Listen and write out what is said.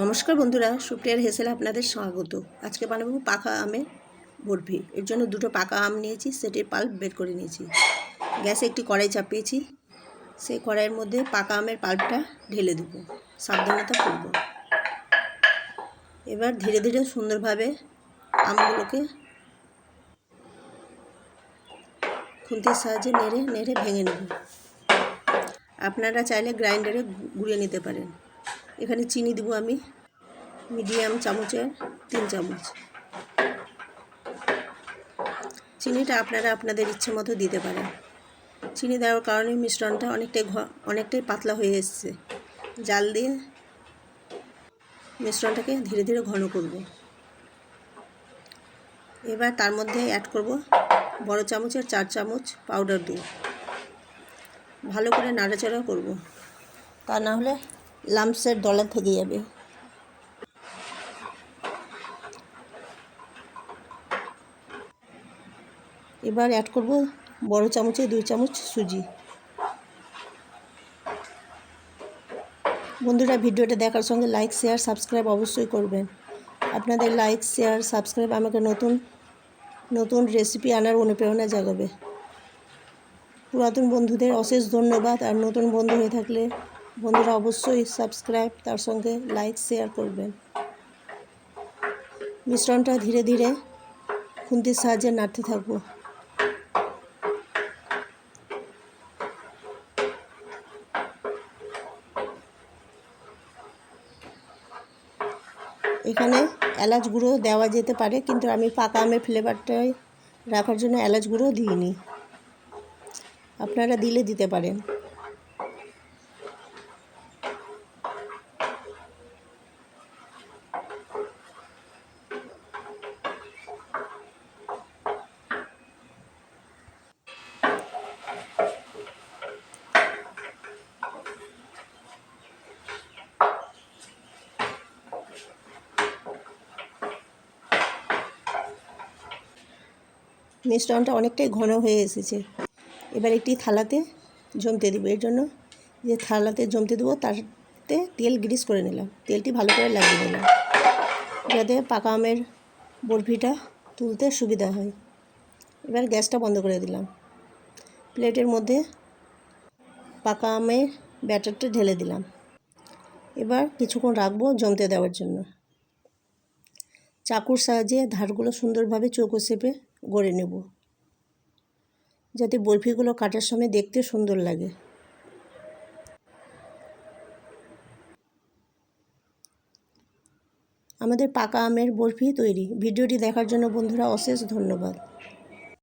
নমস্কার বন্ধুরা, সুপ্রিয়ার হেসেলে আপনাদের স্বাগত। আজকে বানাবো পাকা আমের বরফি। এর জন্য দুটো পাকা আম নিয়েছি, সেটির পাল্প বের করে নিয়েছি। গ্যাসে একটি কড়াই চাপিয়েছি। সেই কড়াইয়ের মধ্যে পাকা আমের পাল্পটা ঢেলে দেবো। সাবধানতা করব এবার ধীরে ধীরে সুন্দরভাবে আমগুলোকে খুন্তির সাহায্যে নেড়ে নেড়ে ভেঙে নেব। আপনারা চাইলে গ্রাইন্ডারে গুঁড়িয়ে নিতে পারেন। এখানে চিনি দেবো আমি। মিডিয়াম চামচের তিন চামচ। চিনিটা আপনারা আপনাদের ইচ্ছে মতো দিতে পারেন। চিনি দেওয়ার কারণে মিশ্রণটা অনেকটাই অনেকটাই পাতলা হয়ে এসছে। জাল দিয়ে মিশ্রণটাকে ধীরে ধীরে ঘন করব। এবার তার মধ্যে অ্যাড করব বড় চামচের চার চামচ পাউডার দুধ ভালো করে নাড়াচাড়া করব। তা না হলে লাম্পসের দলা থেকে যাবে। এবার অ্যাড করব বড় চামচে দুই চামচ সুজি। বন্ধুরা, ভিডিওটা দেখার সঙ্গে লাইক শেয়ার সাবস্ক্রাইব অবশ্যই করবেন। আপনাদের লাইক শেয়ার সাবস্ক্রাইব আমাকে নতুন নতুন রেসিপি আনার অনুপ্রেরণা জাগাবে। পুরাতন বন্ধুদের অশেষ ধন্যবাদ, আর নতুন বন্ধু হয়ে থাকলে বন্ধুরা অবশ্যই সাবস্ক্রাইব তার সঙ্গে লাইক শেয়ার করবেন। মিশ্রণটা ধীরে ধীরে খুন্তির সাহায্যে নাড়তে থাকব। এখানে এলাচ গুঁড়ো দেওয়া যেতে পারে, কিন্তু আমি পাকা আমের ফ্লেভারটাই রাখার জন্য এলাচ গুঁড়ো দিইনি। আপনারা দিলে দিতে পারেন। মিশ্রণটা অনেকটাই ঘন হয়ে এসেছে। এবার একটি থালাতে জমতে দেবো। এর জন্য যে থালাতে জমতে দেবো, তাতে তেল গ্রিস করে নিলাম। তেলটি ভালো করে লাগিয়ে নিলাম। যাতে পাকা আমের বরফিটা তুলতে সুবিধা হয়। এবার গ্যাসটা বন্ধ করে দিলাম। প্লেটের মধ্যে পাকা আমের ব্যাটারটা ঢেলে দিলাম। এবার কিছুক্ষণ রাখব জমতে দেওয়ার জন্য। চাকুর সাহায্যে ধারগুলো সুন্দরভাবে চৌকো শেপে গড়ে নেব। যাতে বরফিগুলো কাটার সময় দেখতে সুন্দর লাগে। আমাদের পাকা আমের বরফি তৈরি। ভিডিওটি দেখার জন্য বন্ধুরা অশেষ ধন্যবাদ।